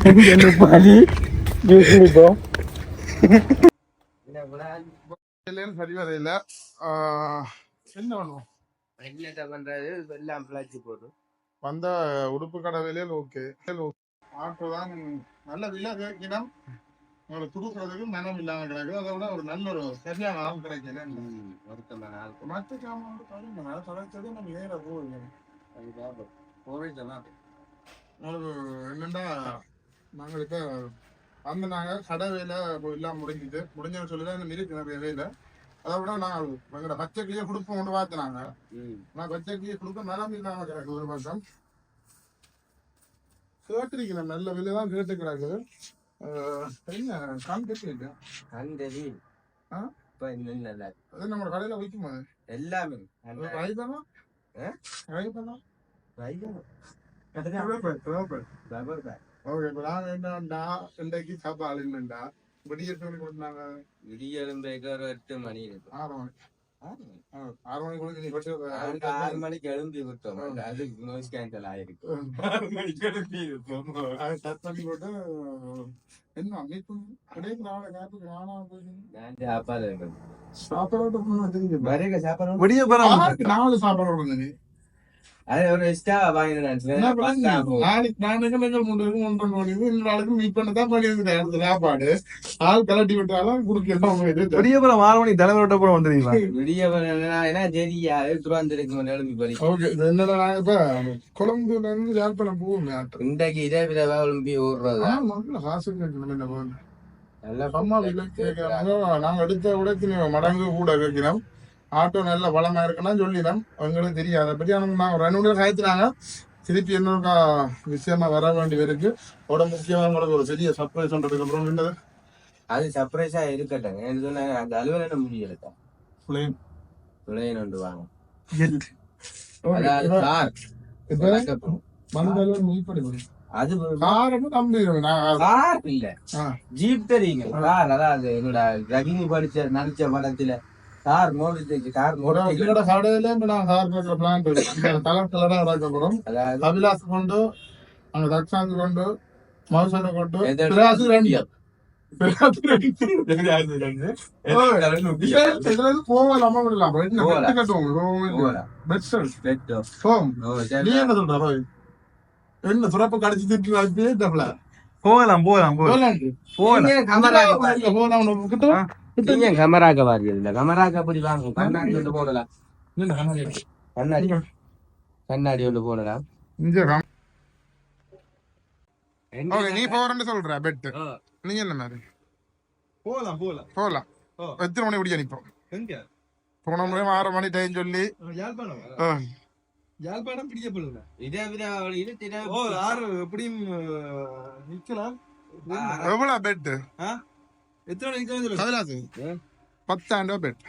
Poly juice குடிப்போம் இல்லைன்னு சரி வரையில என்ன பண்ணுவோம் என்னத்த பண்றது எல்லாம் பிளாச்சு போடும் வந்த உடுப்பு கடை விலையில் ஓகே ஆட்டோ தான் நல்ல விலை கேட்கணும் உங்களுக்கு துடுக்கிறதுக்கு மனம் இல்லாம கிடக்குது அதை விட ஒரு நல்ல ஒரு சரியான ஆள் கிடைக்கல மற்ற வந்து பாருங்க தொலைச்சது நம்ம நேர போகுது என்னண்டா நாங்கள் இப்போ வந்து நாங்கள் கடை வேலை எல்லாம் முடிஞ்சுது. முடிஞ்சன்னு சொல்லி தான் இந்த இருக்கு நிறைய வேலை. அதை விட நான் எங்களோட பச்சை கிளியை கொடுப்போம் கொண்டு பார்த்துனாங்க நான் பச்சை கிளியை கொடுக்க மனம் இல்லாம கிடக்கு ஒரு பக்கம் கேட்டிருக்கிறேன் நல்ல விலை தான் கேட்டு கிடக்குது அஹ், என்ன கான் கேட்டு. ஆ? இன்னும் நல்லா இருக்கு. அது நம்ம கடையில வைக்குமா? எல்லாமே. ரைதானா ஆ? ரைதானா ரைதான். Rubber bag. ஓகே இப்போ நாங்கள் என்னண்டா இன்றைக்கு சாப்பாடு இல்லைண்டா. விடிய சொல்லி கொடுத்தாங்க. விடியலும் பேக்க ஒரு எட்டு மணி ஆறு மணி. ஆறு மணி கொடுத்து நீ நாங்க ஆறு பட்டு மணிக்கு எழும்பி விட்டோம். அது நோய்ஸ் கேன்சல் ஆயிருக்கு. அது டச் பண்ணி போட்டு என்ன மீட் கடைக்கு நாளை காத்துக்கு நானா போய் நான் சாப்பாடு விடிய நாலு சாப்பாடு சாப்பாடு. ஆள் கலட்டி விட்டாலும் விடியபுரம் ஆறு மணி தலைவரோட கூட வந்துருக்கீங்களா? விடிய ஏன்னா சரியா திருவாந்திருக்கு எழும்பி போய் ஓகே என்னடா நாங்க இப்ப கொழம்புல இருந்து யாழ்ப்பாணம் போவோம் இன்றைக்கு இதே விட எழும்பி ஓடுறது? காசு நாங்க எடுத்த உடச்சு மடங்கு கூட கேட்கிறோம் ஆட்டோ நல்ல பலமா இருக்குன்னா சொல்லிடும் எங்களுக்கு தெரியாது. அதை பத்தி அவங்க நாங்க ரெண்டு மூணு காய்ச்சினாங்க திருப்பி இன்னொரு விஷயமா வர வேண்டி இருக்கு. உட முக்கியமா உங்களுக்கு ஒரு பெரிய சர்ப்ரைஸ் பண்றதுக்கு அப்புறம் என்னது அது சர்ப்ரைஸா இருக்கட்டும் எனக்கு சொன்ன அந்த அலுவலகம் முடியலக்கா பிளேன் துளையன் ஒன்று வாங்க. அது கார் இல்ல. ஜீப் தெரியுங்க. கார் அதாவது என்னோட ரஜினி படிச்ச நடிச்ச படத்துல கார் மோடிச்சு கார் எங்களோட கடையில நான் கார் கேட்கிற பிளான் கலர் கலரா இறக்கப்படும் அதாவது அபிலாஸ் கொண்டு அங்க தக்ஷாந்து கொண்டு மவுசனை கொண்டு? பிராசு ரெண்டு. போகலாம் என்ன போகலாம். பெட்டு கட்டுவோம் போகலாம். பெட் செல் பெட்டோ. போம் ஓ, நீ சரி. என்ன சொல்ற பாய்? என்ன துறப்பு கடிச்சு திட்டு போகலாம் போகலாம் போகலாம். போகலாம். நீங்க உனக்கு கிட்ட. நீங்க கமராக்க பாருங்க இல்ல கமராக்க அப்படி வாங்க கண்ணாடி ஒன்று போடலாம் கண்ணாடி கண்ணாடி ஒன்று போடலாம் நீ போறேன்னு சொல்ற பெட் நீ என்ன மாதிரி? போகலாம் போகலாம் ஓ. எத்தனை மணி முடிய நிப்போம் எங்க? போன முறை ஆறு மணி டைம் சொல்லி. யாழ்ப்பாணம் யாழ்ப்பாணம் பிடிக்கப்படுங்க இதே இது திட ஓ ஆறு எப்படியும் நிக்கலாம். எவ்வளவு பெட் எத்தனை மணி நிக்கலாம் ஆ. பத்தாயிரம் ரூபாய் பெட்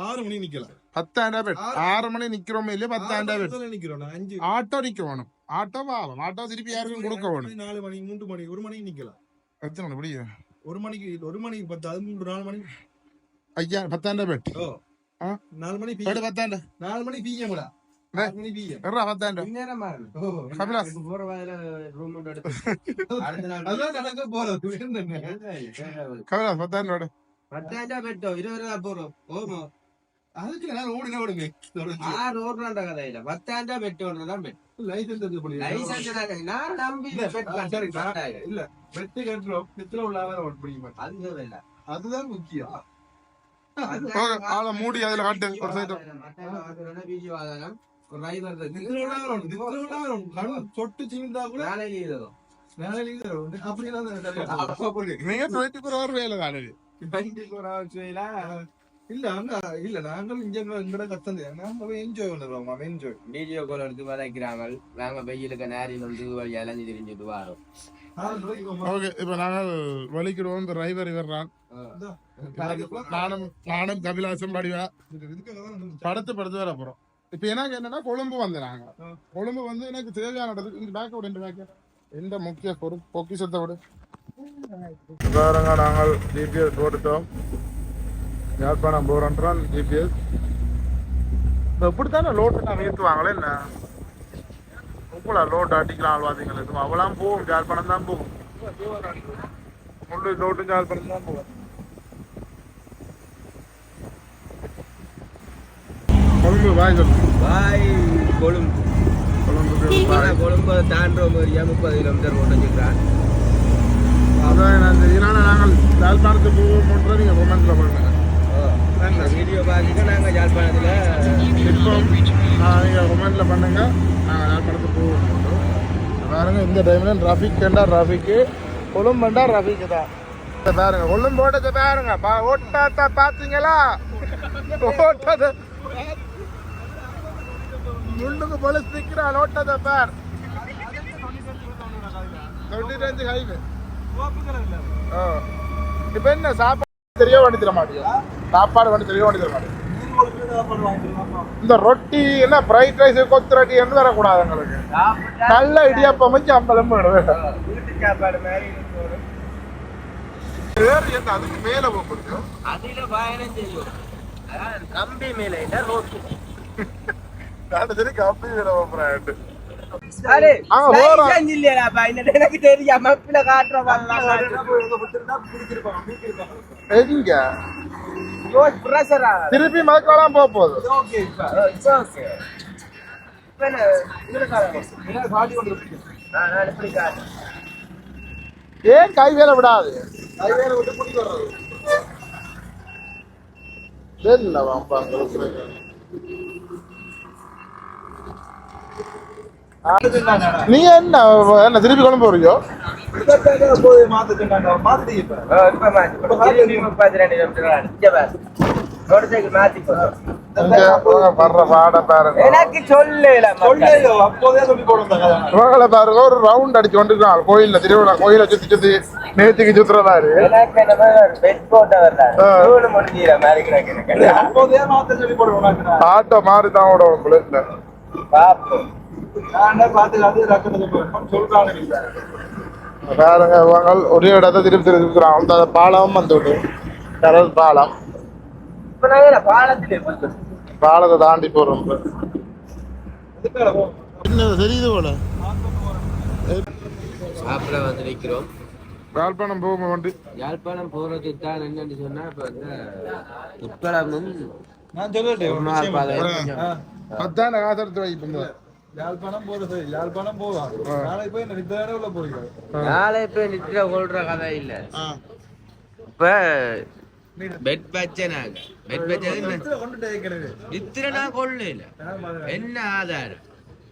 ஆறு மணி நிக்கலாம் பத்தாயிரம் ரூபாய் பெட் ஆறு- மணி நிக்கிறோமே இல்லையா பத்தாயிரம் ரூபாய் பெட் நிக்கிறோம் அஞ்சு. ஆட்டோ நிக்க வேணும். ஆட்டோ பாவம் ஆட்டோ திருப்பி யாருக்கும் கொடுக்க வேணும். நாலு மணி மூன்று மணி ஒரு மணிக்கு நிக்கலாம் எத்தனை முடியும் ஒரு மணிக்கு ஒரு மணிக்கு பத்து அது மூன்று நாலு மணி. ஐயா பத்தாயிரம் ரூபாய் பெட்? நாலு மணி பெட் பத்தாயிரம் நாலு மணி பிஎம் அதுதான் முக்கியம் ஆளை மூடி அதுல காட்டு ஒரு சைடு வீடியோ ஆதாரம் வரும் அப்படியெல்லாம் நீங்க டுவெண்ட்டி ஃபோர் ஹவர் வேலை தானே. இல்ல அங்க இல்ல நாங்கள் இங்க எங்கட கத்தந்து நாங்க என்ஜாய் பண்ணுறோம் அவன் என்ஜாய் வீடியோ கால் எடுத்து வதைக்கிறாங்க நாங்க வெயிலுக்கு நேரில் வந்து வழி அலைஞ்சு திரிஞ்சுட்டு வரோம். ஓகே இப்ப நாங்கள் வலிக்கிறோம் இந்த டிரைவர் வர்றான் நானும் நானும் கபிலாசம் படிவா. படுத்து படுத்து வர போறோம். இப்ப எனக்கு என்னன்னா கொழும்பு வந்து நாங்க ஆ. கொழும்பு வந்து எனக்கு தேவையான இடத்துக்கு இந்த பேக்க விடு இந்த பேக்க எந்த முக்கிய பொரு பொக்கிஷத்தை விடு. பாருங்க நாங்கள் ஜிபிஎஸ் போட்டுட்டோம். யாழ்ப்பாணம் போறோன்றான் ஜிபிஎஸ் இப்படித்தானே லோட்டு நான் ஏற்றுவாங்களே என்ன? உங்களா லோட் அடிக்கலாம் பார்த்தீங்களா அவ்வளோ போகும் யாழ்ப்பாணம் தான் போகும். முள்ளு தோட்டம் யாழ்ப்பாணம் தான் போவேன் கொழும்பு பாய் சொல்லு. பாய் கொழும்பு. கொழும்புக்கு பாய் கொழும்பு தாண்டோம் ஏரியா முப்பது கிலோமீட்டர் ஓட்டிக்கிறான் அதான் நான் இதனால நாங்கள் யாழ்ப்பாணத்துக்கு போவோம் நீங்கள் கொமெண்ட்ல பண்ணுங்க வீடியோ பார்த்துட்டு நாங்கள் யாழ்ப்பாணத்தில். இப்போ நீங்கள் கொமெண்ட்ல பண்ணுங்க. நாங்கள் யாழ்ப்பாணத்துக்கு போவோம் பாருங்க இந்த டைம்ல டிராஃபிக் கண்டா டிராஃபிக்கு கொழும்புண்டா டிராஃபிக் தான் பாருங்க கொழும்பு ஓட்டத்தை பாருங்க. பா ஓட்டாத்த பார்த்தீங்களா ஓட்டத்தை முள்ளுக்கு போலீஸ் நிற்கிறான் ஓட்டத்தை பார். தொண்ணூத்தஞ்சு ஹைவே இப்போ என்ன சாப்பாடு தெரிய வண்டி தர மாட்டேங்க சாப்பாடு வண்டி தெரிய வண்டி தர மாட்டேங்க இந்த ரொட்டி என்ன ஃப்ரைட் ரைஸ் கொத்து ரொட்டி என்ன தரக்கூடாது எங்களுக்கு. நல்ல இடியாப்பம் வச்சு ஐம்பது அதுக்கு மேல போகுது அதில் பயணம் செய்யும் அதான் கம்பி மேலே ரோட்டு. அங்க போறோம். இல்லையாப்பா இந்த எனக்கு தெரியும் மப்பில காட்டுறோம் திருப்பி மதக்கலாம் போக போகுது ஓகே இட்ஸ் ஓகே இப்போ என்ன இதில் காலம் நான் நான் இப்படி காட்டுறேன் ஏன் கை வேற விடாது என்ன வாப்பா நீ என்ன என்ன திருப்பி கொண்டு போறியோ இப்போ மாற்றி இப்போ திரும்பி முப்பத்தி ரெண்டு கிலோமீட்டர் இங்கே பாரு மோட்டர் சைக்கிள் மாற்றி போகிறோம் இங்க இவங்க வர்ற பாட பாருங்க. ஒரு ரவுண்ட் அடிச்சு கொண்டிருக்காங்க கோயில்ல திருவிழா கோயில சுத்தி சுத்தி நேத்திக்கு என்ன முடிஞ்சிட மாதிரி ஆட்டோ மாறி தான் விட உங்களுக்கு இவங்க ஒரே இடத்த திருப்பி திருப்பி இருக்கிறாங்க அந்த பாலம் வந்து விட்டு கடல் பாலம். பாலத்தை தாண்டி போறோம். என்ன தெரியுது போல? சாப்பிட வந்து நிற்கிறோம் யாழ்ப்பாணம் போக வண்டி. யாழ்ப்பாணம் போறதுக்கு தான் என்னன்னு சொன்னா இப்ப வந்து உட்கலமும் நான் சொல்லட்டேன் ஒரு உண்மையால் விஷயம் பாதை இல்லை. ஆ. பத்தாண்டு காசு எடுத்து வைப்போம் யாழ்ப்பாணம் போறது யாழ்ப்பாணம் போவான் நாளைக்கு போய் என்ன நித்தானே உள்ள போறீங்க நாளை போய் நித்திர கொள்ற கதை இல்ல. இப்ப பெட் பச்சை நாங்க பெட் பச்சை கொண்டுட்டு ஏற்கனவே நித்திர நான் கொள்ளையில. என்ன ஆதாரம்?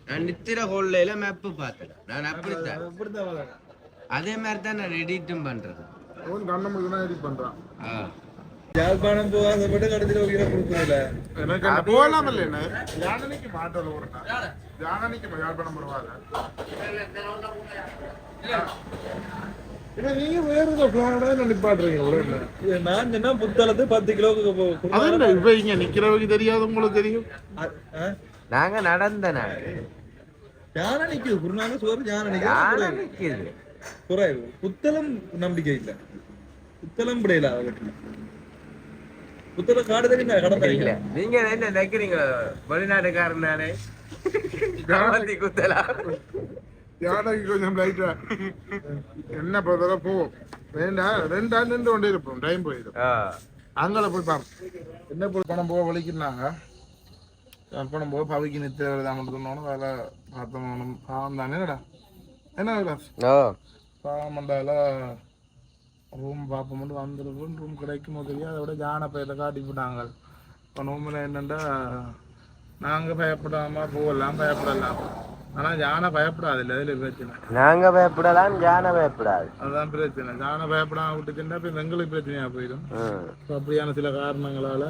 நான் நித்திர கொள்ளையில மேப்பு பார்த்தேன். நான் அப்படித்தான். அதே மாதிரி தான் நான் எடிட்டும் பண்றது. எடிட் பண்றான். யாழ்ப்பாணம் போகாத மட்டும் கடைசியில் உயிரை கொடுக்கல போகலாம் இல்லை ஒரு நாள். யாழ்ப்பாணம் போடுவாங்க இப்ப நீங்க வேற ஏதோ பிளானோட நிப்பாட்டுறீங்க ஒரு என்ன இது நான் சொன்னா புத்தளத்து பத்து கிலோவுக்கு போ- அது குருமா- என்ன இப்ப இங்க நிக்கிறவங்க தெரியாது உங்களுக்கு தெரியும்? நாங்க நடந்த நாங்க யானை நிக்குது சோறு யானை யானை நிக்குது குறைவு புத்தளம் நம்பிக்கை இல்ல புத்தளம் அவருக்கு புத்தளம் காடு தெரியுமா நீங்க என்ன நினைக்கிறீங்க வெளிநாட்டுக்காரன் நானே காவந்தி குத்தலா? யானைக்கு கொஞ்சம் லைட்டா என்ன பொறுத்தவரை போவோம் ரெண்டா ரெண்டா நின்று கொண்டே இருப்போம். டைம் போயிடும். அங்கே போய் பாம் என்ன போய் பணம் போக வலிக்கிறாங்க பணம் போக பவிக்கு நித்திர தான் சொன்னோம் வேலை பார்த்தோம் பாவம் தானேடா என்ன விலாஸ் ஓ பாவம் மண்டால ரூம் பார்ப்போம் மட்டும் வந்துருக்கும். ரூம் கிடைக்குமோ தெரியாது. அதை விட ஜானை பயில காட்டி போட்டாங்க. இப்போ நோம்பில் என்னென்னா நாங்கள் பயப்படாம போகலாம் பயப்படலாம். ஆனால் யானை பயப்படாது இல்லை அதில் பிரச்சனை. நாங்க பயப்படலாம் ஜான பயப்படாது. அதுதான் பிரச்சனை. ஜானை பயப்படாம விட்டுச்சுன்னா இப்போ எங்களுக்கு பிரச்சனையாக போயிடும். ஸோ அப்படியான சில காரணங்களால்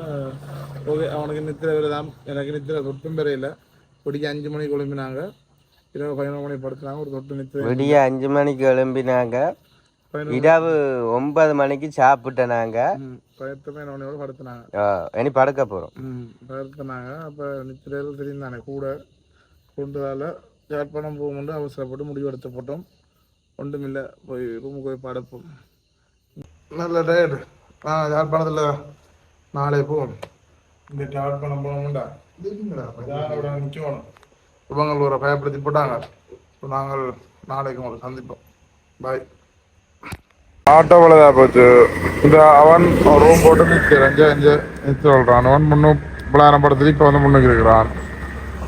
ஓகே அவனுக்கு நித்திர விரதம் எனக்கு நித்திர தொட்டும் பெறையில். பிடிக்க அஞ்சு மணிக்கு கிளம்பினாங்க. இரவு பதினொரு மணி படுத்துனாங்க. ஒரு தொட்டு நித்திர விடிய அஞ்சு மணிக்கு எழும்பினாங்க இரவு ஒன்பது மணிக்கு சாப்பிட்டேன் நாங்க பத்து பதினொன்னோட படுத்துனாங்க. இனி படுக்க போறோம். ம் படுத்துனாங்க. அப்போ நித்திரையில் தெரிந்தானே கூட கொண்டதால் யாழ்ப்பாணம் போகும்போது அவசரப்பட்டு முடிவெடுத்து போட்டோம். ஒன்றுமில்லை போய் ரூமுக்கு போய் படுப்போம். நல்ல டயர்டு ஆ யாழ்ப்பாணத்தில் நாளை போவோம். இந்த யாழ்ப்பாணம் போகணும்டா யாரோட நிற்கணும் இவங்க ஒரு பயப்படுத்தி போட்டாங்க. நாங்கள் நாளைக்கு உங்களை சந்திப்போம். பாய் ஆட்டோ தான் போச்சு. இந்த அவன் ரூம் போட்டு நிற்கிறேன் அஞ்சு அஞ்சு நிற்க சொல்கிறான் அவன் முன்னும் பிளான படத்துல இப்போ வந்து முன்னுக்கு இருக்கிறான்.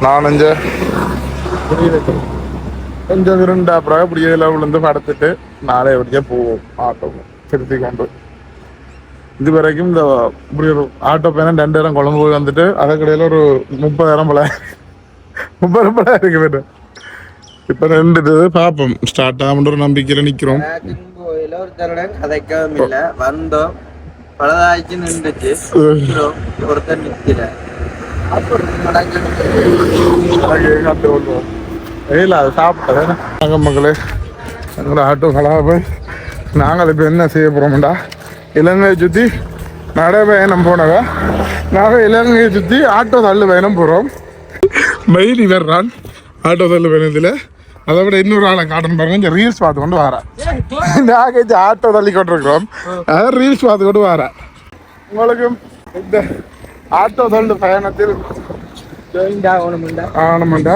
நான் அஞ்சு கொஞ்சம் இருண்டா அப்புறம் இப்படி இதில் விழுந்து படுத்துட்டு நாளே எப்படியே போவோம். ஆட்டோ திருத்தி கொண்டு இது வரைக்கும் இந்த இப்படி ஒரு ஆட்டோ பையன் ரெண்டாயிரம் குழம்பு போய் வந்துட்டு அதுக்கடையில் ஒரு முப்பதாயிரம் போல முப்பதாயிரம் போல இருக்கு. இப்போ ரெண்டு இது பார்ப்போம் ஸ்டார்ட் ஆகும்ன்ற ஒரு நம்பிக்கையில் நிற்கிறோம் ஒருத்தருடன் கதைக்கவும் இல்ல. வந்தோம் பலதாய்ச்சி நின்றுச்சு. ஒருத்தர் நிக்கல மக்களே எங்களோட ஆட்டோ கலாப. நாங்கள் இப்போ என்ன செய்ய போகிறோம்டா இலங்கையை சுற்றி நடை பயணம் போனவ நாங்கள் இலங்கையை சுற்றி ஆட்டோ தள்ளு பயணம் போகிறோம் மெயில் வர்றான் ஆட்டோ தள்ளு பயணத்தில். அதை விட இன்னொரு ஆளை காட்டுன்னு பாருங்க. இங்கே ரீல்ஸ் பார்த்து கொண்டு வரேன் நாங்கள் இந்த ஆட்டோ தள்ளி கொண்டிருக்கிறோம் அதை ரீல்ஸ் பார்த்து கொண்டு வரேன் உங்களுக்கும் இந்த ஆட்டோ தள்ளு பயணத்தில் ஆனமண்டா?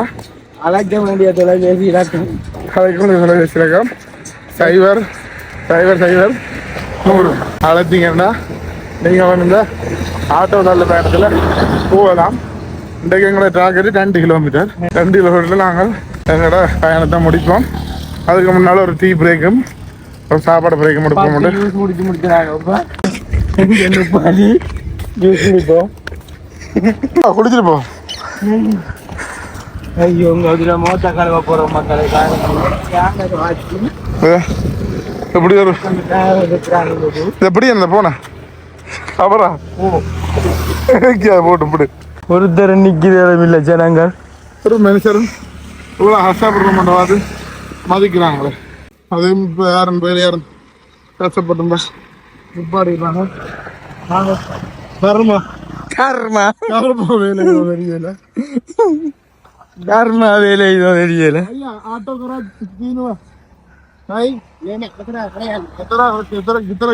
அழைக்க வேண்டிய தொலைபேசி இலக்கம் கலைக்குள்ள தொலைபேசிலகம் சைபர் சைபர் சைபர் நூறு. அழைச்சிங்கன்னா நீங்கள் வந்து இந்த ஆட்டோ நல்ல பயணத்தில் போகலாம். இன்றைக்கு எங்களோட டார்கெட் ரெண்டு கிலோமீட்டர் ரெண்டு கிலோமீட்டரில் நாங்கள் எங்களோட பயணத்தை முடிப்போம். அதுக்கு முன்னால் ஒரு டீ பிரேக்கும் ஒரு சாப்பாடு பிரேக்கும் எடுப்போம். ஜூஸ் முடிச்சு பாதி? ஜூஸ் குடிப்போம். குடிச்சிட்டு போ ஐயோ உங்க அதுல மோத்த மக்களை எப்படி ஒரு எப்படி அந்த போன? அப்புறம் எங்கேயாவது போட்டு போடு ஒருத்தர் நிக்கிறது இல்ல ஜனங்கள். ஒரு மனுஷரும் Hola, ¿cómo estás? Mando grande? ¿Adiós? ¿Aren? ¿Verían? ¿Qué estás hablando? ¿Qué padre? ¿Cómo? Karma. Karma. Karma. ¿Por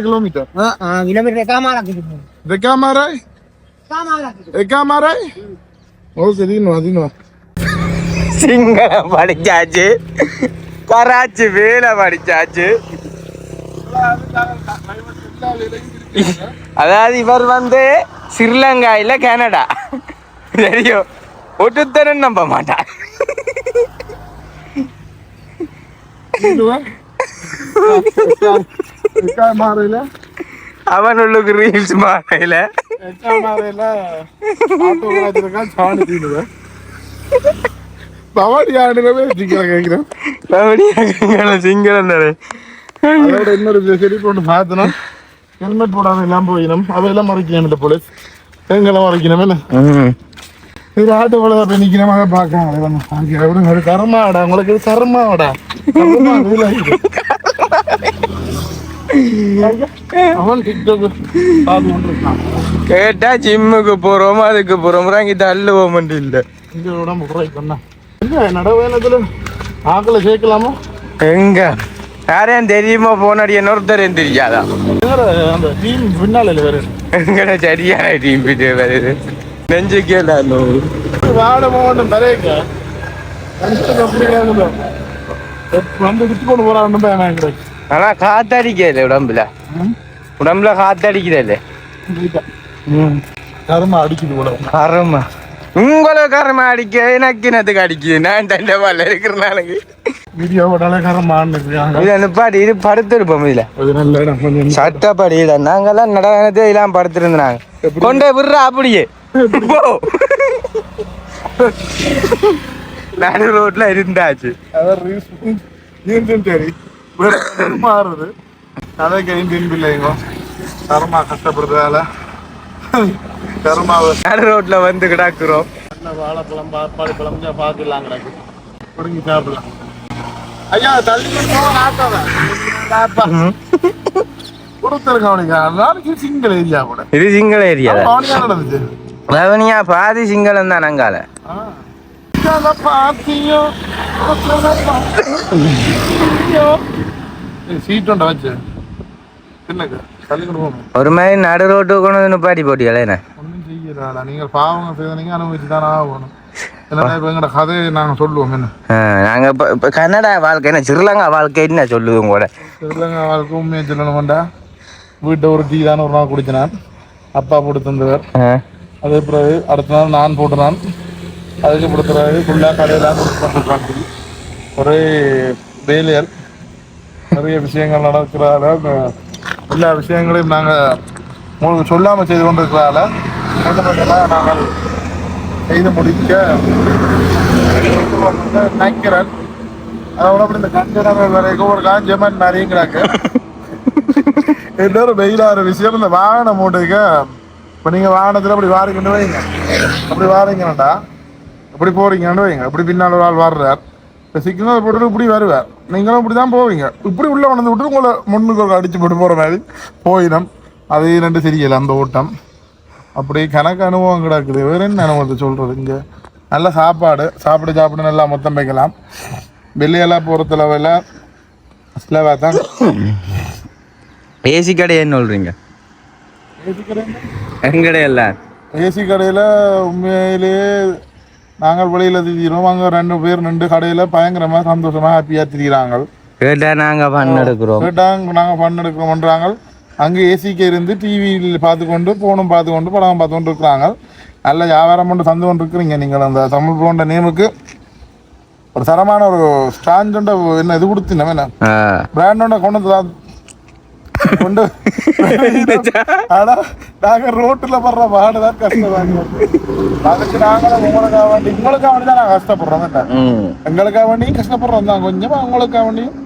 kilómetros? Ah, ah. ¿Quién cámara? ¿El cámara? ¿El cámara? ¿El cámara? Oh, ¿dinero? சிங்களம் படிச்சாச்சு. கராச்சி வேலை படிச்சாச்சு. அதாவது இவர் வந்து ஸ்ரீலங்கா இல்லை Canada. தெரியும் ஒட்டுத்தரன் நம்ப மாட்டார். அவன் உள்ளுக்கு ரீல்ஸ் மாறையில மாறையில ஆட்டோ கலாச்சிருக்கான் சாணி தீனுவேன் பவாடி ஆடுனவே சிக்கல கேட்கிறேன் சிங்களம் தானே. அதோட இன்னொரு செடிப்பு ஒன்று பார்த்தனா ஹெல்மெட் போடாம எல்லாம் போயிடும் அவையெல்லாம் மறைக்கணும் இந்த போலீஸ் எங்கெல்லாம் மறைக்கணும் என்ன? இது ஆட்டோ போய் நிற்கிறோம் அதை பார்க்கலாம். ஒரு கரமாடா உங்களுக்கு இது கரமாடா கேட்டா ஜிம்முக்கு போறோம் அதுக்கு போறோம் இங்க தள்ளுவோம் இல்ல. இங்க உடம்பு குறை பண்ணா இல்ல நடவேனத்துல ஆக்களை சேர்க்கலாமா? எங்க? யாரையும் தெரியுமா போனாடி இன்னொருத்தரையும் தெரியாதா? அந்த டீம் பின்னால வேற? எங்கட சரியான டீம் பிட்டு வருது நெஞ்சுக்கே இல்லை வாட மோகன் பரேக்க வந்து விட்டு கொண்டு கிடையாது ஆனா காத்தடிக்கல உடம்புல. உடம்புல காத்தடிக்கிறல்ல கருமா அடிக்குது கூட கரமா. உங்களை கரமா அடிக்க எனக்கு என்னத்துக்கு அடிக்குது நான் தண்டை பால்ல இருக்கிற நாளைக்கு. வீடியோ போட்டாலே கரமான்னு இதை நிப்பாட்டி இது படுத்திருப்போம் இதுல. சட்டப்படி இல்ல நாங்கெல்லாம் நடனத்தை எல்லாம் படுத்திருந்தாங்க. கொண்டே விடுறா அப்படியே. போ. நடு ரோட்ல இருந்தாச்சு. சரி. மாறுது. அதை கைந்தின் பிள்ளைங்க கஷ்டப்படுறதால. கர்மாவை. நடு ரோட்ல வந்து கிடக்குறோம். வாழைப்பழம் பாப்பாளி பழம் பார்த்துலாம் கிடக்கு. பிடுங்கி சாப்பிடலாம். ஐயா தள்ளி சிங்கிள் ஏரியா கூட இது சிங்கள ஏரியா நடந்துச்சு. ரவனியா பாதி சிங்களம் தான் அங்கால. ஆ. இதெல்லாம் பாத்தியோ சீட் உண்டா வச்சு? என்னக்கு ஒரு மாதிரி நடு ரோட்டு கொண்டு வந்து நிப்பாட்டி போட்டியல என்ன ஒன்றும் செய்யறாடா நீங்கள் பாவங்க செய்தனீங்க அனுபவிச்சு தானே ஆகணும் நாங்க இப்ப கன்னடா வாழ்க்கை என்ன ஸ்ரீலங்கா வாழ்க்கை என்ன சொல்லுவோம் கூட ஸ்ரீலங்கா வாழ்க்கை உண்மையை சொல்லணும்டா வீட்டை ஒரு டீ தான் ஒரு நாள் குடிச்சினான் அப்பா போட்டு தந்தவர் அது பிறகு அடுத்த நாள் நான் போட்டுனான் அதுக்கு பிறகு ஃபுல்லாக கடையெல்லாம் பண்ணுறாங்க ஒரே வேலையர் நிறைய விஷயங்கள் நடக்கிறதால இந்த எல்லா விஷயங்களையும் நாங்கள் உங்களுக்கு சொல்லாமல் செய்து கொண்டிருக்கிறதால கொஞ்சம் கொஞ்சமாக நாங்கள் செய்து முடிக்க நினைக்கிறேன். அதோட அப்படி இந்த கண்டனர் வரைக்கும் ஒரு காஞ்சமன் நிறையங்கிறாங்க இன்னொரு வெயிலான விஷயம். இந்த வாகனம் ஓட்டுக்க இப்போ நீங்கள் வாகனத்தில் அப்படி வாரீங்கன்னு வைங்க. அப்படி வாரீங்கன்னாடா இப்படி போறீங்கன்னு வைங்க. இப்படி பின்னால் ஒரு ஆள் வர்றார். இப்போ சிக்னல் போட்டுட்டு இப்படி வருவார் நீங்களும் இப்படி தான் போவீங்க. இப்படி உள்ள வந்து விட்டு உங்களை முன்னுக்கு ஒரு அடிச்சு போட்டு போகிற மாதிரி போயிடும். அது ரெண்டு சரியில்லை அந்த ஓட்டம். அப்படி கணக்கு அனுபவம் கிடக்குது. வேற என்ன அனுபவத்தை சொல்றது இங்க? நல்ல சாப்பாடு. சாப்பிட சாப்பிட நல்லா மொத்தம் வைக்கலாம். வெளியெல்லாம் போகிற லெவலில் ஸ்லோவாக தான் ஏசி கடை என்ன சொல்றீங்க? எங்கடை இல்ல ஏசி கடையில் உண்மையிலேயே நாங்கள் வெளியில் திரிகிறோம். அங்கே ரெண்டு பேர் ரெண்டு கடையில் பயங்கரமாக சந்தோஷமாக ஹாப்பியாக திரிகிறாங்க நாங்க பண்ண எடுக்கிறோம். கேட்டாங்க நாங்கள் ஃபன் எடுக்கிறோம்ன்றாங்க அங்கே ஏசிக்கு இருந்து டிவியில் பார்த்து கொண்டு ஃபோனும் பார்த்து கொண்டு படம் பார்த்து கொண்டு இருக்கிறாங்க நல்ல வியாபாரம் பண்ணி தந்து கொண்டு இருக்கிறீங்க நீங்கள் அந்த தமிழ் போன்ற நேமுக்கு. ஒரு தரமான ஒரு ஸ்டாண்டோட என்ன இது கொடுத்தீங்க என்ன பிராண்டோட கொண்டு கொண்டு ஆனா நாங்க ரோட்டுல படுற பாடுதான் கஷ்டமாங்க அதுக்கு நாங்களும் உங்களுக்காக வேண்டி உங்களுக்காக வேண்டி தான் நாங்க கஷ்டப்படுறோம் எங்களுக்காக வேண்டியும் கஷ்டப்படுறோம் தான் கொஞ்சம் அவங்களுக்காக வேண்டியும்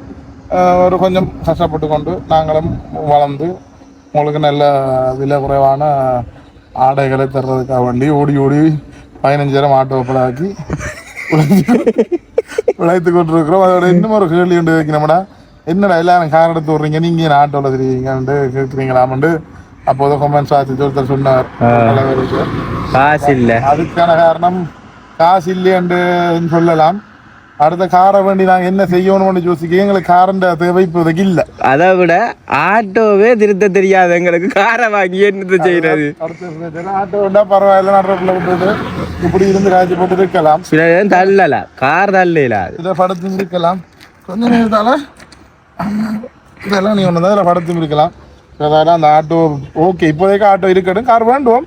ஒரு கொஞ்சம் கஷ்டப்பட்டு கொண்டு நாங்களும் வளர்ந்து உங்களுக்கு நல்ல விலை குறைவான ஆடைகளை தர்றதுக்காக வேண்டி ஓடி ஓடி பதினஞ்சாயிரம் ஆட்டோ படாக்கி உழைத்து கொண்டு இருக்கிறோம் அதோட இன்னும் ஒரு கேள்வி கொண்டு வைக்கணும்டா. என்னடா எல்லாரும் கார் எடுத்து விட்றீங்க? நீங்க ஏன் ஆட்டோவில் தெரியுங்கன்ட்டு கேட்குறீங்களாமண்டு அப்போது கொமெண்ட்ஸ் ஆச்சு ஒருத்தர் சொன்னார். காசு இல்ல. அதுக்கான காரணம் காசு இல்லையென்று சொல்லலாம். அடுத்த காரை வேண்டி நாங்க என்ன செய்யணும்னு யோசிக்க எங்களுக்கு காரண்ட தேவை இப்போதைக்கு இல்ல. அதை விட ஆட்டோவே திருத்த தெரியாது எங்களுக்கு காரை வாங்கி என்னத்தை செய்யறது? ஆட்டோ வேண்டா பரவாயில்ல நடுறதுல விட்டுட்டு இப்படி இருந்து காய்ச்சி போட்டு இருக்கலாம். தள்ளல கார் தள்ளல இதை படத்தும் இருக்கலாம் கொஞ்ச நேரத்தால இதெல்லாம் நீ ஒன்று தான் இதில் படத்தும் இருக்கலாம். அதனால அந்த ஆட்டோ ஓகே இப்போதைக்கு ஆட்டோ இருக்கட்டும் கார் வேண்டுவோம்.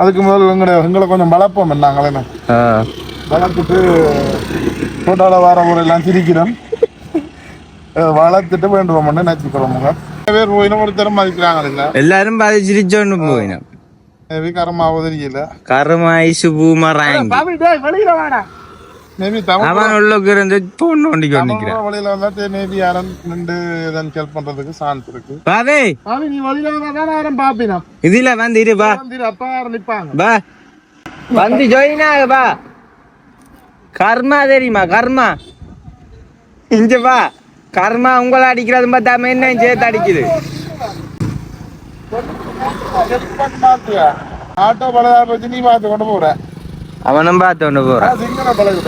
அதுக்கு முதல் எங்களை எங்களை கொஞ்சம் வளர்ப்போம் நாங்களே. வளர்த்துட்டு ஃபோட்டோவில் வர ஒரு எல்லாம் சிரிக்கிறோம் வளர்த்துட்டு வேண்டுவோம் நினைச்சுக்கிறோமுங்க பேர் போயினும் ஒரு திறம் மதிக்கிறாங்க இல்லை? எல்லாரும் பதிச்சிரிச்சோன்னு போயினோம். கரமாவோ தெரியல. கருமாயிசு பூமராங்கி அவன் உள்ளுக்கு இருந்து போன் நோண்டி கொண்டிருக்கிறான் வழியில வந்தா மேபி யாரும் நின்று இதன் ஹெல்ப் பண்றதுக்கு சான்ஸ் இருக்கு. பாவே! பாவி நீ வழியில வந்தா தான் யாரும் பாப்பினா? இதுல வந்து இரு பா அப்பா யாரும் நிப்பாங்க. பா வந்து ஜாயின் ஆகு பா கர்மா தெரியுமா கர்மா? இங்க பா கர்மா உங்களை அடிக்கிறது பார்த்தாம என்ன சேர்த்து அடிக்குது? ஆட்டோ பலதா பத்தி நீ பார்த்து கொண்டு போற. அவனும் பார்த்து சிங்கள பழகு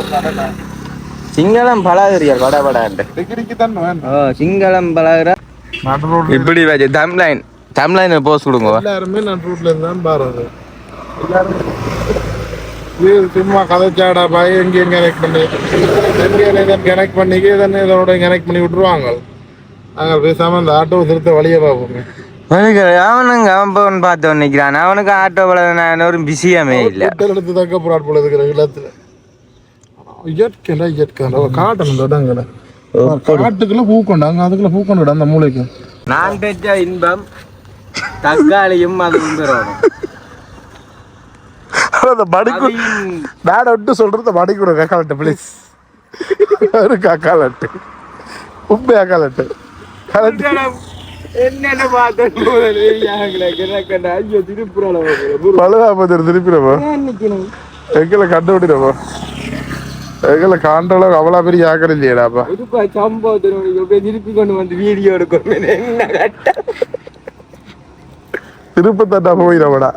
சிங்களம் பழகுறியார் பட வேணும். ஓ சிங்களம் பழகுற? இப்படி வச்சு தம்லைன் தம்லைன் போஸ்ட் கொடுங்க. எல்லாருமே நடு ரோட்ல இருந்து தான் பாருங்க. எல்லாரும் இது சும்மா கதைச்சாடா பாய் எங்க எங்க கனெக்ட் பண்ணி எங்க கனெக்ட் பண்ணிக்க இதனை இதோட கனெக்ட் பண்ணி விட்டுருவாங்க. நாங்கள் பேசாம அந்த ஆட்டோ திருத்த வழியை பார்ப்போங்க அவனுக்கு அவனுங்க அவன் போன் பார்த்து நிற்கிறான் அவனுக்கு ஆட்டோ பழகின ஒரு பிஸியாமே இல்லை. எடுத்து தக்க போராட் போல இருக்கிற இயற்கையில இயற்கை காட்டணும் இந்த இடங்கள. காட்டுக்குள்ள பூக்கொண்டாங்க அதுக்குள்ள பூக்கொண்டு அந்த மூளைக்கு. நான் பெற்ற இன்பம் தக்காளியும் பெறணும் அந்த மடிக்கு நாட விட்டு சொல்றது மடி கூட காக்காலட்டு ப்ளீஸ் ஒரு காக்காலட்டு உண்மையா காலட்டு கலட்டு பழுதா பார்த்து திருப்பிடப்போ எங்களை எங்களை காண்டளவு அவ்வளோ பெரிய ஆக்கர் இல்லையடாப்பா. போய் திருப்பி கொண்டு வந்து வீடியோ எடுக்கணும் திருப்பத்தட்டா போயிடப்படா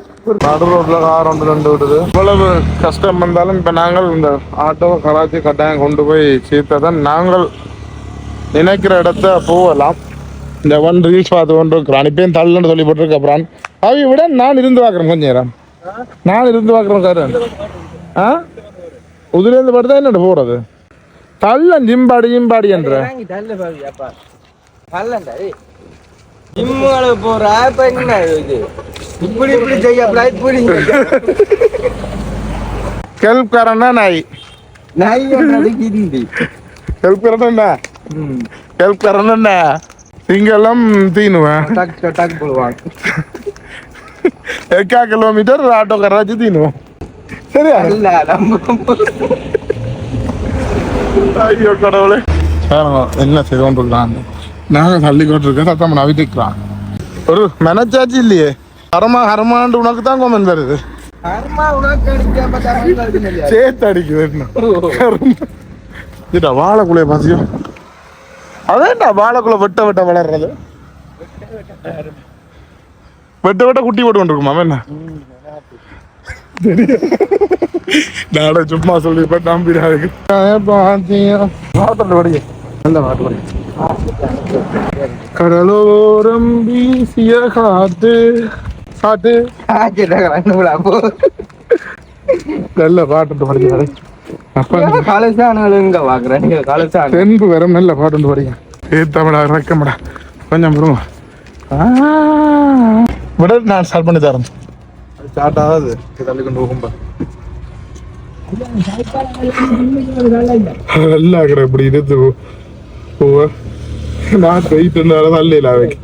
நடு ரோட்ல கார் ஒன்று ரெண்டு விடுது இவ்வளவு கஷ்டம் வந்தாலும் இப்ப நாங்கள் இந்த ஆட்டோவை கராச்சி கட்டாயம் கொண்டு போய் சேர்த்ததான் நாங்கள் நினைக்கிற இடத்த போகலாம். இந்த ஒன் ரீல்ஸ் பார்த்து கொண்டு இருக்கிறான். இப்பயும் தள்ளுன்னு சொல்லி போட்டுருக்க அப்புறம். அவை விட நான் இருந்து பார்க்குறேன் கொஞ்ச நேரம். நான் இருந்து பார்க்குறேன் சார் ஆ? உதில இருந்து படுத்தா என்னடா போறது? தள்ளம் ஜிம்பாடி ஜிம்பாடி என்ற. போற இப்ப என்ன இது இப்படி இப்படி செய்ய இப்படி ஹெல்ப் கரண்டா நாய் நாய் ஹெல்ப் கரண்டா ஹெல்ப் கரண்டா திங்கெல்லாம் தீனுவேன். டக் டக் போடுவாங்க எக்கா கிலோமீட்டர் ஆட்டோ கராச்சு தீனுவேன் சரியா? இல்ல ஐயோ கடவுளே. என்ன செய்து நாங்க தள்ளி கொண்டிருக்க சத்தம் நவிட்டுக்கிறான் ஒரு மெனச்சாச்சு இல்லையே. ஹரமா ஹரமாண்டு உனக்கு தான் கோமன் வருது. சேர்த்து அடிக்குது வாழைக்குள்ளைய பசியும் அதேண்டா வாழைக்குள்ள வெட்ட வெட்ட வளர்றது. வெட்ட வெட்ட குட்டி போட்டு கொண்டிருக்குமா என்ன? நாட சும்மா சொல்லி இப்ப நம்பிடாது பாத்திரம் படிக்க அந்த பாட்டு பாடு. கடலோரம் வீசிய காத்து காத்து. நல்ல பாட்டு படிக்கிறாரு அப்பா ஏன் காலேஜானுங்க இங்க பாக்குறேன் நீங்க காலேஜானு தென்பு வர நல்ல பாட்டு படிங்க ஏத்தாமடா வைக்கமடா கொஞ்சம் வருங்க விட நான் ஸ்டார்ட் பண்ணி தரேன். ஸ்டார்ட் ஆகாது. தள்ளி கொண்டு போகும்பா. நல்லா இருக்கிற இப்படி இருந்து போவ. நான் போயிட்டு இருந்தாலும் தள்ளில வைக்க